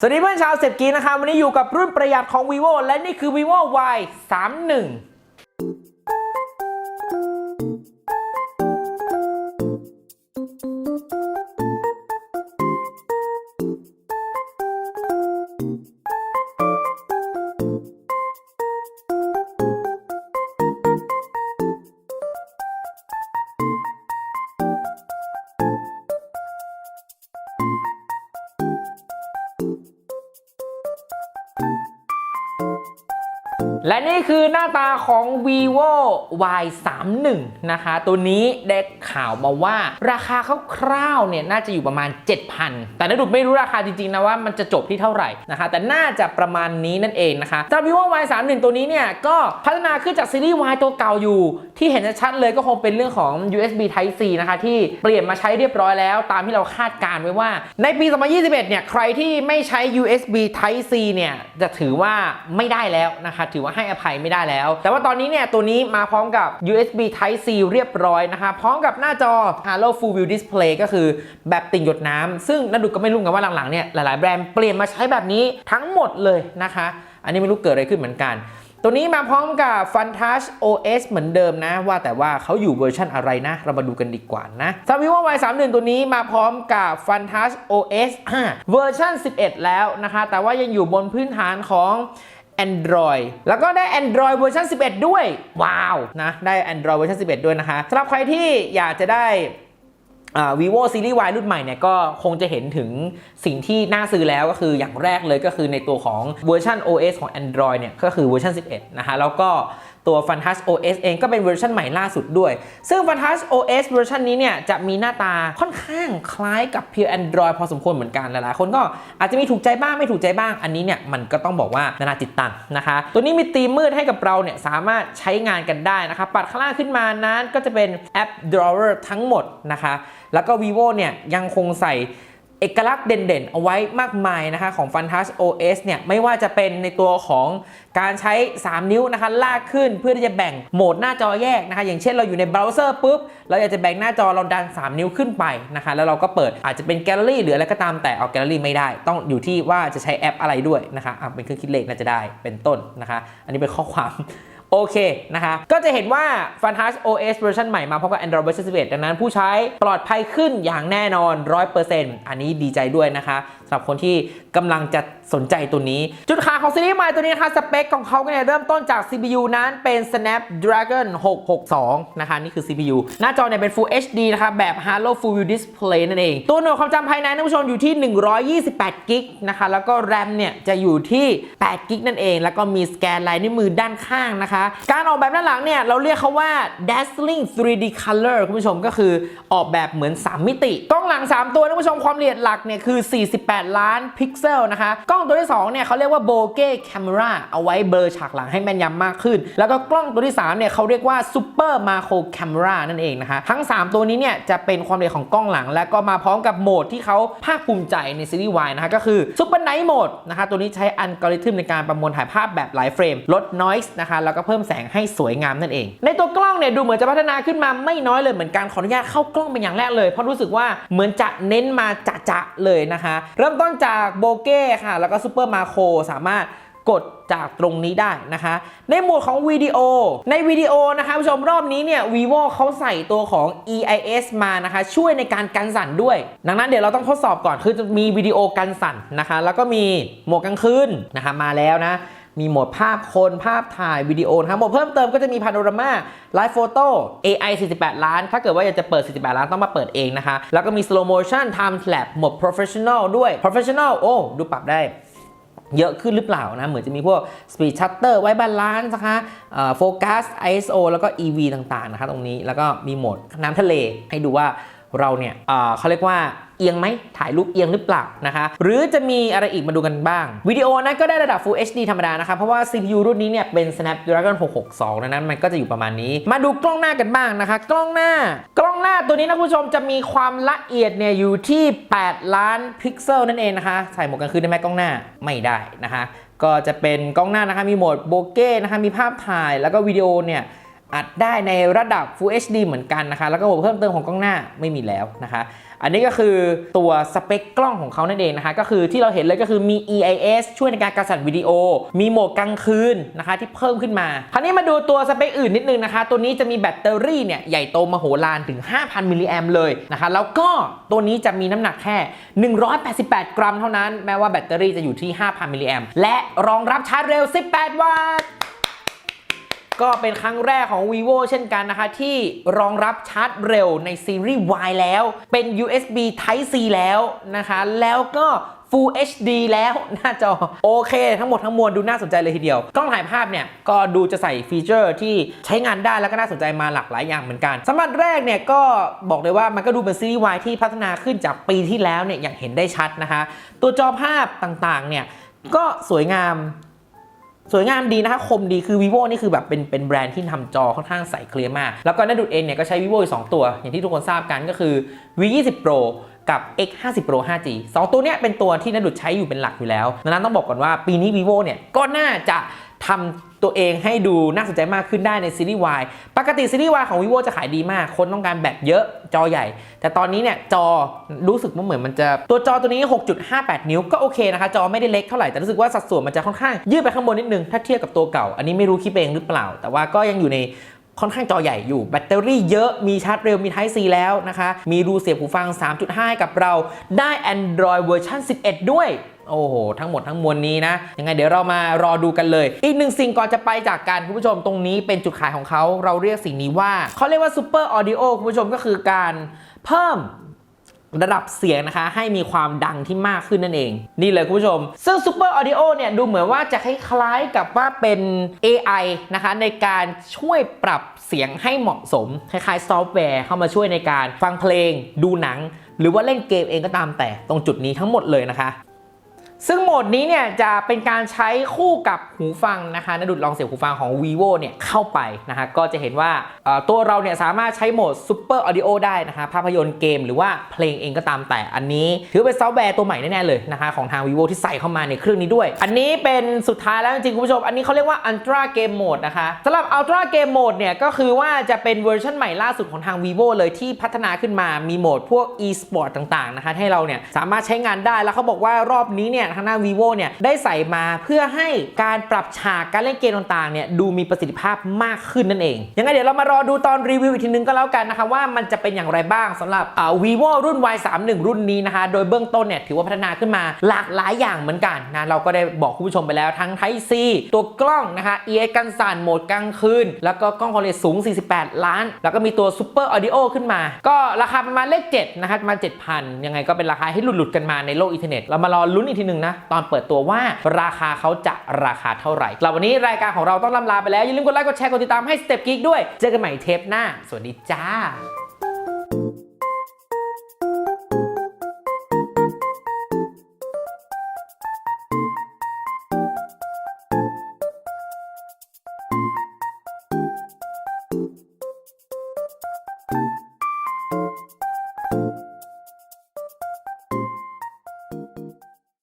สวัสดีเพื่อนชาวเซฟกีนะครับ วันนี้อยู่กับรุ่นประหยัดของ vivo และนี่คือ vivo y 3 1 และนี่คือหน้าตาของ vivo y 3 1นะคะ ตัวนี้ได้ข่าวมาว่า ราคาคร่าวๆเนี่ยน่าจะอยู่ประมาณ 7,000 แต่นดุดไม่รู้ราคาจริงๆนะว่ามันจะจบที่เท่าไหร่นะคะ แต่น่าจะประมาณนี้นั่นเองนะคะสำหรับ vivo y 3 1ตัวนี้เนี่ยก็พัฒนาขึ้นจากซีรีส์ y ตัวเก่าอยู่ ที่เห็นชัดเลยก็คงเป็นเรื่องของ USB Type C นะคะ ที่เปลี่ยนมาใช้เรียบร้อยแล้ว ตามที่เราคาดการณ์ไว้ว่า ในปี 2021 เนี่ยใครที่ไม่ใช้ USB Type C เนี่ยจะถือว่าไม่ได้แล้วนะคะถือว่าให้อภัยไม่ได้แล้ว แต่ว่าตอนนี้เนี่ยตัวนี้มาพร้อมกับ USB Type C เรียบร้อยนะคะพร้อมกับหน้าจอ Halo Full View Display ก็คือแบบติ่งหยดน้ำซึ่งนัดดูก็ไม่รู้กันว่าหลังๆเนี่ยหลายๆแบรนด์เปลี่ยนมาใช้แบบนี้ทั้งหมดเลยนะคะ อันนี้ไม่รู้เกิดอะไรขึ้นเหมือนกันตัวนี้มาพร้อมกับ Funtouch OS เหมือนเดิมนะ ว่าแต่ว่าเขาอยู่เวอร์ชันอะไรนะ เรามาดูกันดีกว่านะสำหรับ vivo y 3 1 ตัวนี้มาพร้อมกับ Funtouch OS 5เวอร์ชัน11 แล้วนะคะ แต่ว่ายังอยู่บนพื้นฐานของ Android แล้วก็ได้ Android เวอร์ชัน11 ด้วย ว้าวนะได้ Android เวอร์ชัน11 ด้วยนะคะสำหรับใครที่อยากจะได้ vivo series Y รุ่นใหม่เนี่ยก็คงจะเห็นถึงสิ่งที่น่าซื้อแล้วก็คืออย่างแรกเลยก็คือในตัวของเวอร์ชัน OS ของ Android เนี่ยก็คือเวอร์ชัน11 นะคะแล้วก็ตัว Funtouch OS เองก็เป็นเวอร์ชันใหม่ล่าสุดด้วย ซึ่ง Funtouch OS เวอร์ชันนี้เนี่ยจะมีหน้าตาค่อนข้างคล้ายกับ Pure Android พอสมควรเหมือนกันหลายๆ คนก็อาจจะมีถูกใจบ้างไม่ถูกใจบ้างอันนี้เนี่ยมันก็ต้องบอกว่านานาจิตตังนะคะ ตัวนี้มีธีมมืดให้กับเราเนี่ยสามารถใช้งานกันได้นะคะปัดข้างล่างขึ้นมานั้นก็จะเป็นแอป Drawer ทั้งหมดนะคะแล้วก็ vivo เนี่ยยังคงใส่ เอกลักษณ์เด่นๆ เอาไว้มากมายนะคะของ Funtouch OS เนี่ยไม่ว่าจะเป็นในตัวของการใช้ 3 นิ้วนะคะลากขึ้นเพื่อที่จะแบ่งโหมดหน้าจอแยกนะคะอย่างเช่นเราอยู่ในเบราว์เซอร์ปุ๊บ เราอยากจะแบ่งหน้าจอเราดัน 3 นิ้วขึ้นไปนะคะแล้วเราก็เปิดอาจจะเป็นแกลเลอรี่หรืออะไรก็ตามแต่เอาแกลเลอรี่ไม่ได้ ต้องอยู่ที่ว่าจะใช้แอปอะไรด้วยนะคะะเป็นเครื่องคิดเลขน่าจะได้เป็นต้นนะคะ อันนี้เป็นข้อความ โอเคนะคะ ก็จะเห็นว่า Funtouch OS เวอร์ชันใหม่มาพร้อมกับ Android เวอร์ชัน11 ดังนั้นผู้ใช้ปลอดภัยขึ้นอย่างแน่นอน 100%อันนี้ดีใจด้วยนะคะสำหรับคนที่กำลังจะสนใจตัวนี้ จุดขายของซีรีส์ใหม่ตัวนี้นะคะ สเปคของเขาเนี่ยเริ่มต้นจาก CPU นั้นเป็น Snapdragon 662 นะคะ นี่คือ CPU หน้าจอเนี่ยเป็น Full HD นะคะ แบบ Halo Full View Display นั่นเอง ตัวหน่วยความจำภายในท่านผู้ชมอยู่ที่ 128กิกนะคะ แล้วก็ RAM เนี่ยจะอยู่ที่8กิกนั่นเอง แล้วก็มีสแกนลายนิ้วมือด้านข้างนะคะการออกแบบด้านหลังเนี่ยเราเรียกเขาว่า dazzling 3D color คุณผู้ชมก็คือออกแบบเหมือน 3 มิติ กล้องหลัง 3 ตัวท่านผู้ชมความละเอียดหลักเนี่ยคือ 48 ล้านพิกเซลนะคะ กล้องตัวที่ 2 เนี่ยเขาเรียกว่า bokeh camera เอาไว้เบลอฉากหลังให้แม่นยำมากขึ้น แล้วก็กล้องตัวที่ 3 เนี่ยเขาเรียกว่า super macro camera นั่นเองนะคะ ทั้ง 3 ตัวนี้เนี่ยจะเป็นความละเอียดของกล้องหลัง แล้วก็มาพร้อมกับโหมดที่เขาภาคภูมิใจในซีรีส์ Y นะคะก็คือ super night mode นะคะตัวนี้ใช้อัลกอริทึมในการประมวลถ่ายภาพแบบหลายเฟรมลด noise นะคะแล้วก็เพิ่มแสงให้สวยงามนั่นเอง ในตัวกล้องเนี่ยดูเหมือนจะพัฒนาขึ้นมาไม่น้อยเลยเหมือนกันขออนุญาตเข้ากล้องเป็นอย่างแรกเลย เพราะรู้สึกว่าเหมือนจะเน้นมาจะๆเลยนะคะ เริ่มต้นจากโบเก้ค่ะ แล้วก็ซูเปอร์มาโครสามารถกดจากตรงนี้ได้นะคะ ในหมวดของวิดีโอ ในวิดีโอนะคะผู้ชมรอบนี้เนี่ย vivo เขาใส่ตัวของ EIS มานะคะ ช่วยในการกันสั่นด้วย ดังนั้นเดี๋ยวเราต้องทดสอบก่อนคือจะมีวิดีโอกันสั่นนะคะ แล้วก็มีโหมดกลางคืนนะคะมาแล้วนะ มีโหมดภาพคนภาพถ่ายวิดีโอนะครับโหมดเพิ่มเติมก็จะมีพาโนรามาไลฟ์โฟโต้ AI 48 ล้าน ถ้าเกิดว่าอยากจะเปิด 48 ล้านต้องมาเปิดเองนะคะ แล้วก็มี slow motion time lapse โหมด professional ด้วย professional โอ้ ดูปรับได้เยอะขึ้นหรือเปล่านะ เหมือนจะมีพวก speed shutter ไว้บาลานซ์นะคะโฟกัส ISO แล้วก็ EV ต่างๆ นะคะตรงนี้ แล้วก็มีโหมดน้ำทะเลให้ดูว่าเราเนี่ยเขาเรียกว่า เอียงไหมถ่ายรูปเอียงหรือเปล่านะคะ หรือจะมีอะไรอีกมาดูกันบ้าง วิดีโอนะก็ได้ระดับ Full HD ธรรมดานะคะ เพราะว่า CPU รุ่นนี้เนี่ยเป็น Snapdragon 662ดังนั้นมันก็จะอยู่ประมาณนี้ มาดูกล้องหน้ากันบ้างนะคะ กล้องหน้ากล้องหน้าตัวนี้นะคุณผู้ชมจะมีความละเอียดเนี่ยอยู่ที่ 8 ล้านพิกเซลนั่นเองนะคะ ใส่หมวกกลางคืนได้ไหมกล้องหน้าไม่ได้นะคะก็จะเป็นกล้องหน้านะคะมีโหมดโบเก้นะคะมีภาพถ่ายแล้วก็วิดีโอเนี่ยอัดได้ในระดับ Full HD เหมือนกันนะคะ แล้วก็ระบบเพิ่มเติมของกล้องหน้าไม่มีแล้วนะคะ อันนี้ก็คือตัวสเปคกล้องของเขานั่นเองนะคะก็คือที่เราเห็นเลยก็คือมี EIS ช่วยในการกระสันวิดีโอ มีโหมดกลางคืนนะคะที่เพิ่มขึ้นมา คราวนี้มาดูตัวสเปคอื่นนิดนึงนะคะ ตัวนี้จะมีแบตเตอรี่เนี่ยใหญ่โตมโหฬารถึง 5,000 มิลลิแอมเลยนะคะแล้วก็ตัวนี้จะมีน้ำหนักแค่ 188 กรัมเท่านั้น แม้ว่าแบตเตอรี่จะอยู่ที่ 5,000 มิลลิแอมและรองรับชาร์จเร็ว 18 วัตต์ ก็เป็นครั้งแรกของ vivo เช่นกันนะคะ ที่รองรับชาร์จเร็วในซีรีส์ Y แล้ว เป็น USB Type C แล้วนะคะ แล้วก็ Full HD แล้วหน้าจอ โอเค ทั้งหมดทั้งมวลดูน่าสนใจเลยทีเดียว กล้องถ่ายภาพเนี่ย ก็ดูจะใส่ฟีเจอร์ที่ใช้งานได้แล้วก็น่าสนใจมาหลากหลายอย่างเหมือนกันสำหรับแรกเนี่ยก็บอกเลยว่ามันก็ดูเป็นซีรีส์ Y ที่พัฒนาขึ้นจากปีที่แล้วเนี่ยอย่างเห็นได้ชัดนะคะ ตัวจอภาพต่างๆเนี่ยก็สวยงาม สวยงามดีนะคะคมดีคือ vivo นี่คือแบบเป็นเป็นแบรนด์ที่ทำจอค่อนข้างใสเคลียร์มาก แล้วก็นัดดุดเองเนี่ยก็ใช้ vivo อีก2ตัว อย่างที่ทุกคนทราบกันก็คือ v 2 0 pro กับ x 5 0 pro 5g 2 ตัวเนี้ยเป็นตัวที่นัดดุดใช้อยู่เป็นหลักอยู่แล้วดังนั้นต้องบอกก่อนว่าปีนี้ vivo เนี่ยก็น่าจะ ทำตัวเองให้ดูน่าสนใจมากขึ้นได้ในซีรีส์ Y ปกติซีรีส์ Y ของ vivo จะขายดีมาก คนต้องการแบตเยอะจอใหญ่ แต่ตอนนี้เนี่ยจอรู้สึกว่าเหมือนมันจะ ตัวจอตัวนี้ 6.58 นิ้วก็โอเคนะคะ จอไม่ได้เล็กเท่าไหร่ แต่รู้สึกว่าสัดส่วนมันจะค่อนข้างยืดไปข้างบนนิดนึง ถ้าเทียบกับตัวเก่า อันนี้ไม่รู้คิดเองหรือเปล่า แต่ว่าก็ยังอยู่ในค่อนข้างจอใหญ่อยู่แบตเตอรี่เยอะมีชาร์จเร็วมี Type C แล้วนะคะ มีรูเสียบหูฟัง 3.5ให้กับเราได้ Android เวอร์ชัน11 ด้วย โอ้โห ทั้งหมดทั้งมวลนี้นะ ยังไงเดี๋ยวเรามารอดูกันเลย อีกหนึ่งสิ่งก่อนจะไปจากการคุณผู้ชมตรงนี้เป็นจุดขายของเขาเราเรียกสิ่งนี้ว่าเขาเรียกว่า Super Audio คุณผู้ชมก็คือการเพิ่มระดับเสียงนะคะ ให้มีความดังที่มากขึ้นนั่นเอง นี่เลยคุณผู้ชม ซึ่ง Super Audio เนี่ยดูเหมือนว่าจะคล้ายๆกับว่าเป็น AI นะคะ ในการช่วยปรับเสียงให้เหมาะสม คล้ายๆซอฟต์แวร์เข้ามาช่วยในการฟังเพลง ดูหนัง หรือว่าเล่นเกมเองก็ตามแต่ตรงจุดนี้ทั้งหมดเลยนะคะ ซึ่งโหมดนี้เนี่ยจะเป็นการใช้คู่กับหูฟังนะคะนดุดลองเสียบหูฟังของ vivo เนี่ยเข้าไปนะคะก็จะเห็นว่าตัวเราเนี่ยสามารถใช้โหมด super audio ได้นะคะภาพยนตร์เกมหรือว่าเพลงเองก็ตามแต่อันนี้ ถือเป็นซอฟต์แวร์ตัวใหม่แน่ ๆ เลยนะคะของทาง vivo ที่ใส่เข้ามาในเครื่องนี้ด้วย อันนี้เป็นสุดท้ายแล้วจริงๆคุณผู้ชม อันนี้เขาเรียกว่า ultra game mode นะคะสำหรับ ultra game mode เนี่ยก็คือว่าจะเป็นเวอร์ชันใหม่ล่าสุดของทาง vivo เลยที่พัฒนาขึ้นมามีโหมดพวก e-sport ต่างๆนะคะให้เราเนี่ยสามารถใช้งานได้แล้วเขาบอกว่ารอบนี้เนี่ยทางหน้า vivo เนี่ยได้ใส่มาเพื่อให้การปรับฉากการเล่นเกมต่างๆเนี่ยดูมีประสิทธิภาพมากขึ้นนั่นเอง ยังไงเดี๋ยวเรามารอดูตอนรีวิวอีกทีนึงก็แล้วกันนะคะว่ามันจะเป็นอย่างไรบ้างสำหรับอ่า vivo รุ่น y 3 1รุ่นนี้นะคะโดยเบื้องต้นเนี่ยถือว่าพัฒนาขึ้นมาหลากหลายอย่างเหมือนกันนะเราก็ได้บอกคุณผู้ชมไปแล้วทั้ง Type C ตัวกล้องนะคะ EA กันสั่นโหมดกลางคืน แล้วก็กล้องความละเอียดสูง 48 ล้าน แล้วก็มีตัว Super Audio ขึ้นมา ก็ราคาประมาณเลข7นะคะประมาณ7,000 ยังไงก็เป็นราคาให้หลุดๆกันมาในโลกอินเทอร์เน็ตเรามารอลุ้นอีกทีหนึ่งนะ ตอนเปิดตัวว่าราคาเขาจะราคาเท่าไหร่สำหรับวันนี้รายการของเราต้องลำลาไปแล้ว อย่าลืมกดไลค์กดแชร์กดติดตามให้ Step Geek ด้วย เจอกันใหม่เทปหน้า สวัสดีจ้า